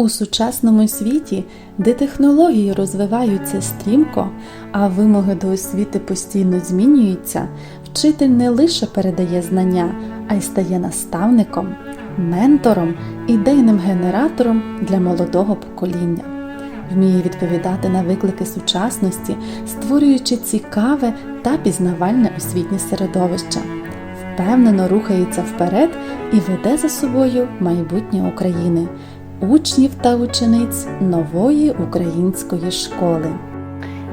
У сучасному світі, де технології розвиваються стрімко, а вимоги до освіти постійно змінюються, вчитель не лише передає знання, а й стає наставником, ментором, ідейним генератором для молодого покоління. Вміє відповідати на виклики сучасності, створюючи цікаве та пізнавальне освітнє середовище, впевнено рухається вперед і веде за собою майбутнє України учнів та учениць нової української школи.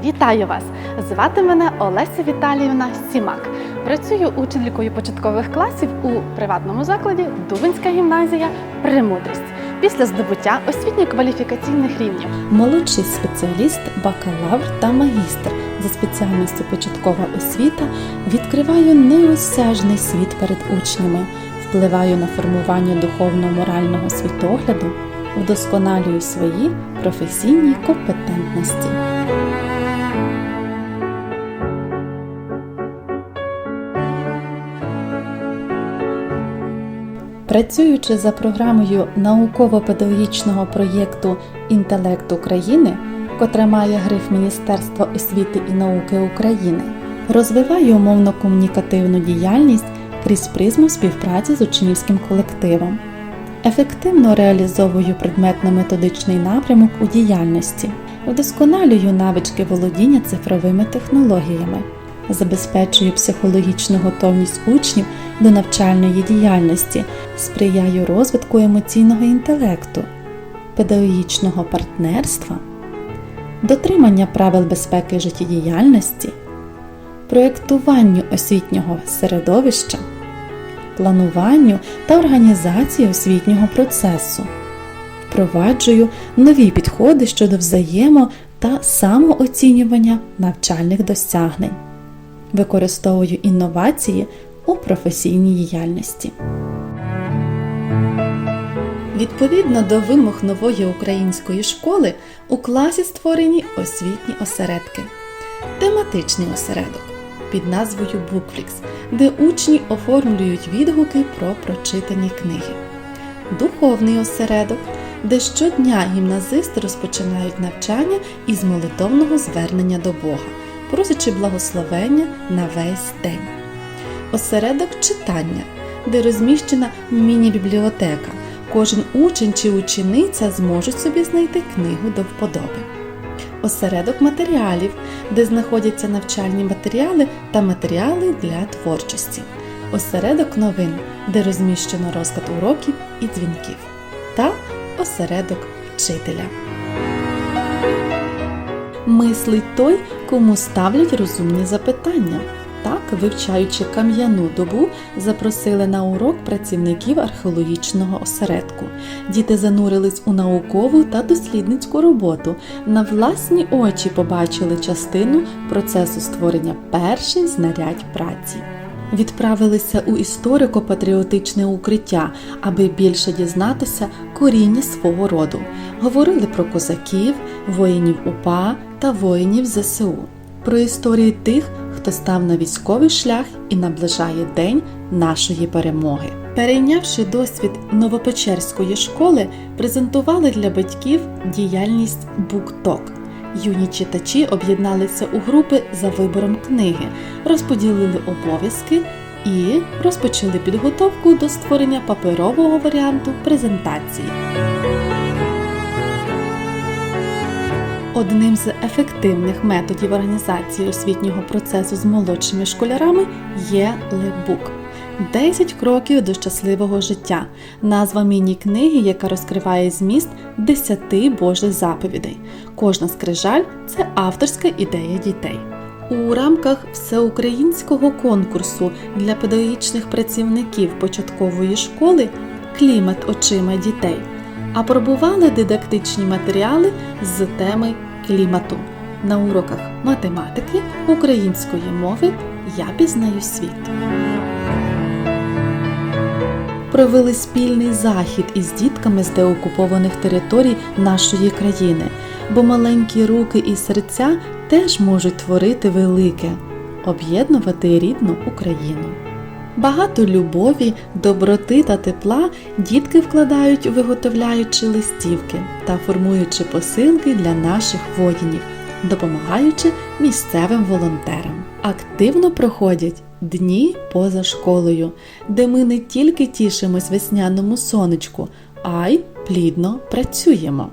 Вітаю вас! Звати мене Олеся Віталіївна Сімак. Працюю учителькою початкових класів у приватному закладі Дубинська гімназія Премудрість після здобуття освітньо-кваліфікаційних рівнів. Молодший спеціаліст, бакалавр та магістр за спеціальністю початкова освіта відкриваю неосяжний світ перед учнями, впливаю на формування духовно-морального світогляду, вдосконалюю свої професійні компетентності. Працюючи за програмою науково-педагогічного проєкту Інтелект України, котра має гриф Міністерства освіти і науки України, розвиваю умовно-комунікативну діяльність крізь призму співпраці з учнівським колективом, ефективно реалізовую предметно-методичний напрямок у діяльності, вдосконалюю навички володіння цифровими технологіями забезпечую психологічну готовність учнів до навчальної діяльності, сприяю розвитку емоційного інтелекту, педагогічного партнерства, дотримання правил безпеки життєдіяльності, проєктуванню освітнього середовища, плануванню та організації освітнього процесу. Впроваджую нові підходи щодо взаємо та самооцінювання навчальних досягнень використовую інновації у професійній діяльності. Відповідно до вимог нової української школи у класі створені освітні осередки, тематичний осередок під назвою Букфлікс, де учні оформлюють відгуки про прочитані книги, духовний осередок, де щодня гімназисти розпочинають навчання із молитовного звернення до Бога просячи благословення на весь день. Осередок читання, де розміщена міні-бібліотека. Кожен учень чи учениця зможуть собі знайти книгу до вподоби. Осередок матеріалів, де знаходяться навчальні матеріали та матеріали для творчості. Осередок новин, де розміщено розклад уроків і дзвінків. Та осередок вчителя. Мислить той, кому ставлять розумні запитання. Вивчаючи кам'яну добу, запросили на урок працівників археологічного осередку. Діти занурились у наукову та дослідницьку роботу. На власні очі побачили частину процесу створення перших знарядь праці. Відправилися у історико-патріотичне укриття, аби більше дізнатися коріння свого роду. Говорили про козаків, воїнів УПА та воїнів ЗСУ, про історії тих, хто став на військовий шлях і наближає день нашої перемоги. Перейнявши досвід Новопечерської школи, презентували для батьків діяльність BookTalk. Юні читачі об'єдналися у групи за вибором книги, розподілили обов'язки і розпочали підготовку до створення паперового варіанту презентації. Одним з ефективних методів організації освітнього процесу з молодшими школярами є лебук. 10 кроків до щасливого життя. Назва міні-книги, яка розкриває зміст 10 Божих заповідей. Кожна скрижаль це авторська ідея дітей. У рамках всеукраїнського конкурсу для педагогічних працівників початкової школи Клімат очима дітей апробували дидактичні матеріали з теми клімату. На уроках математики, української мови я пізнаю світ. Провели спільний захід із дітками з деокупованих територій нашої країни, бо маленькі руки і серця теж можуть творити велике, об'єднувати рідну Україну. Багато любові, доброти та тепла дітки вкладають, виготовляючи листівки та формуючи посилки для наших воїнів, допомагаючи місцевим волонтерам. Активно проходять дні поза школою, де ми не тільки тішимось весняному сонечку, а й плідно працюємо.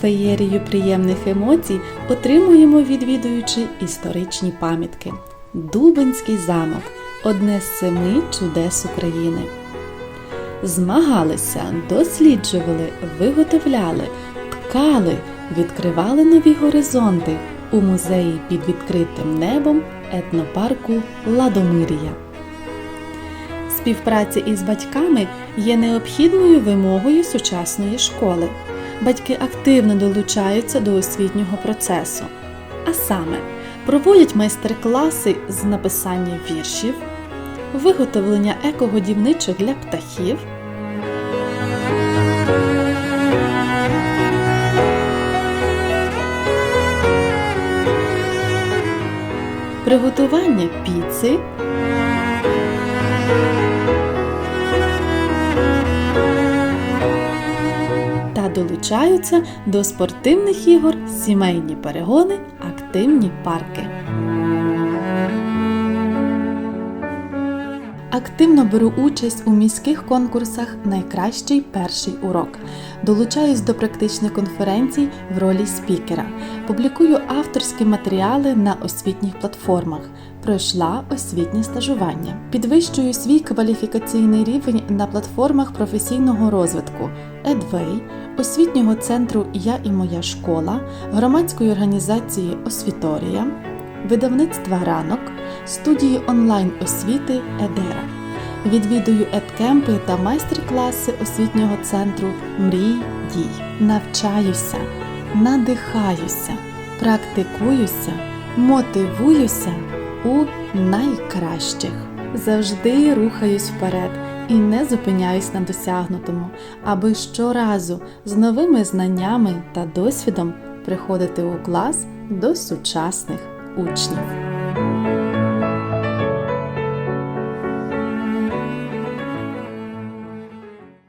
Феєрію приємних емоцій отримуємо, відвідуючи історичні пам'ятки. Дубинський замок одне з семи чудес України. Змагалися, досліджували, виготовляли, ткали, відкривали нові горизонти у музеї під відкритим небом етнопарку Ладомирія. Співпраця із батьками є необхідною вимогою сучасної школи. Батьки активно долучаються до освітнього процесу, а саме проводять майстер-класи з написання віршів, виготовлення екогодівничок для птахів, приготування піци. Долучаються до спортивних ігор, сімейні перегони, активні парки. Активно беру участь у міських конкурсах Найкращий перший урок. Долучаюсь до практичних конференцій в ролі спікера. Публікую авторські матеріали на освітніх платформах. Пройшла освітнє стажування. Підвищую свій кваліфікаційний рівень на платформах професійного розвитку Edway, освітнього центру Я і моя школа, громадської організації Освіторія, видавництва ранок, студії онлайн освіти Едера. Відвідую едкемпи та майстер-класи освітнього центру Мрій дій. Навчаюся, надихаюся, практикуюся, мотивуюся у найкращих. Завжди рухаюсь вперед і не зупиняюсь на досягнутому, аби щоразу з новими знаннями та досвідом приходити у клас до сучасних учнів.